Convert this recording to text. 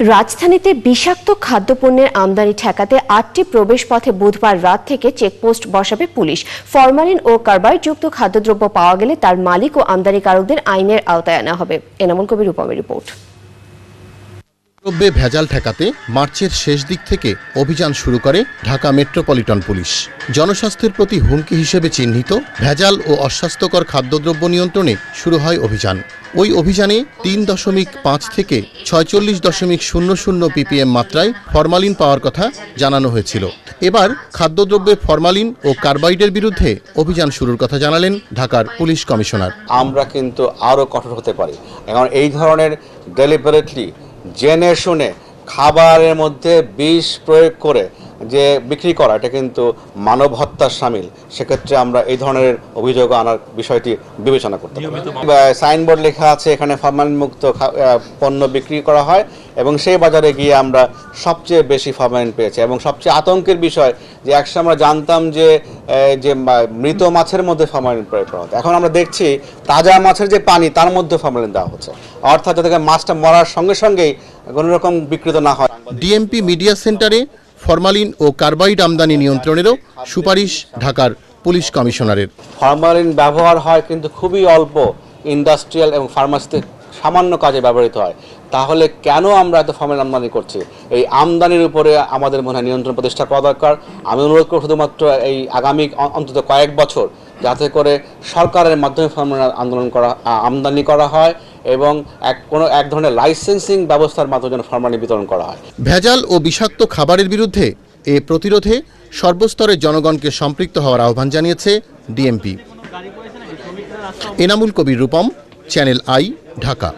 রাজধানীতে বিষাক্ত খাদ্যপণ্যের আমদানি ঠেকাতে আটটি প্রবেশ পথে বুধবার রাত থেকে চেকপোস্ট বসাবে পুলিশ। ফরমালিন ও কার্বাইডযুক্ত খাদ্যদ্রব্য পাওয়া গেলে তার মালিক ও আমদানিকারকদের আইনের আওতায় আনা হবে। এনামুল কবির উপমের রিপোর্ট। দ্রব্যে ভেজাল ঠেকাতে মার্চের শেষ দিক থেকে অভিযান শুরু করে ঢাকা মেট্রোপলিটন পুলিশ। জনস্বাস্থ্যের প্রতি হুমকি হিসেবে চিহ্নিত ভেজাল ও অস্বাস্থ্যকর খাদ্যদ্রব্য নিয়ন্ত্রণে শুরু হয় অভিযান। ওই অভিযানে তিন দশমিক পাঁচ থেকে ছয়চল্লিশ দশমিক শূন্য শূন্য পিপিএম মাত্রায় ফরমালিন পাওয়ার কথা জানানো হয়েছিল। এবার খাদ্যদ্রব্যে ফরমালিন ও কার্বাইডের বিরুদ্ধে অভিযান শুরুর কথা জানালেন ঢাকার পুলিশ কমিশনার। আমরা কিন্তু আরও কঠোর হতে পারি। এখন এই ধরনের ডেলিবারেটলি জেনে শুনে খাবারের মধ্যে বিষ প্রয়োগ করে যে বিক্রি করা এটা কিন্তু মানব হত্যার সামিল। সেক্ষেত্রে আমরা এই ধরনের অভিযোগ আনার বিষয়টি বিবেচনা করতে পারি। সাইনবোর্ড লেখা আছে এখানে ফরমালিন মুক্ত পণ্য বিক্রি করা হয় এবং সেই বাজারে গিয়ে আমরা সবচেয়ে বেশি ফরমালিন পেয়েছি এবং সবচেয়ে আতঙ্কের বিষয় যে একসময় আমরা জানতাম যে যে মৃত মাছের মধ্যে ফরমালিন প্রয়োগ করা হতো। এখন আমরা দেখছি তাজা মাছের যে পানি তার মধ্যে ফরমালিন দেওয়া হচ্ছে। অর্থাৎ যাতে মাছটা মরার সঙ্গে সঙ্গেই কোনো রকম বিকৃত না হয়। ডিএমপি মিডিয়া সেন্টারে ফরমালিন ও কার্বাইড আমদানি নিয়ন্ত্রণেরও সুপারিশ ঢাকার পুলিশ কমিশনারের। ফরমালিন ব্যবহার হয় কিন্তু খুবই অল্প ইন্ডাস্ট্রিয়াল এবং ফার্মাসিতে সামান্য কাজে ব্যবহৃত হয়। তাহলে কেন আমরা এত ফরমালিন আমদানি করছি? এই আমদানির উপরে আমাদের মনে হয় নিয়ন্ত্রণ প্রতিষ্ঠা করা দরকার। আমি অনুরোধ করব শুধুমাত্র এই আগামী অন্তত কয়েক বছর যাতে করে সরকারের মাধ্যমে ফরমালিন আন্দোলন করা আমদানি করা হয় এবং এক, কোনো এক ধরনের লাইসেন্সিং ব্যবস্থার মাধ্যমে যেন ফরমালিন বিতরণ করা হয়। ভেজাল ও বিষাক্ত খাবারের বিরুদ্ধে এ প্রতিরোধে সর্বস্তরের জনগণকে সম্পৃক্ত হওয়ার আহ্বান জানিয়েছে DMP. Enamul Kabir Rupam, channel I Dhaka.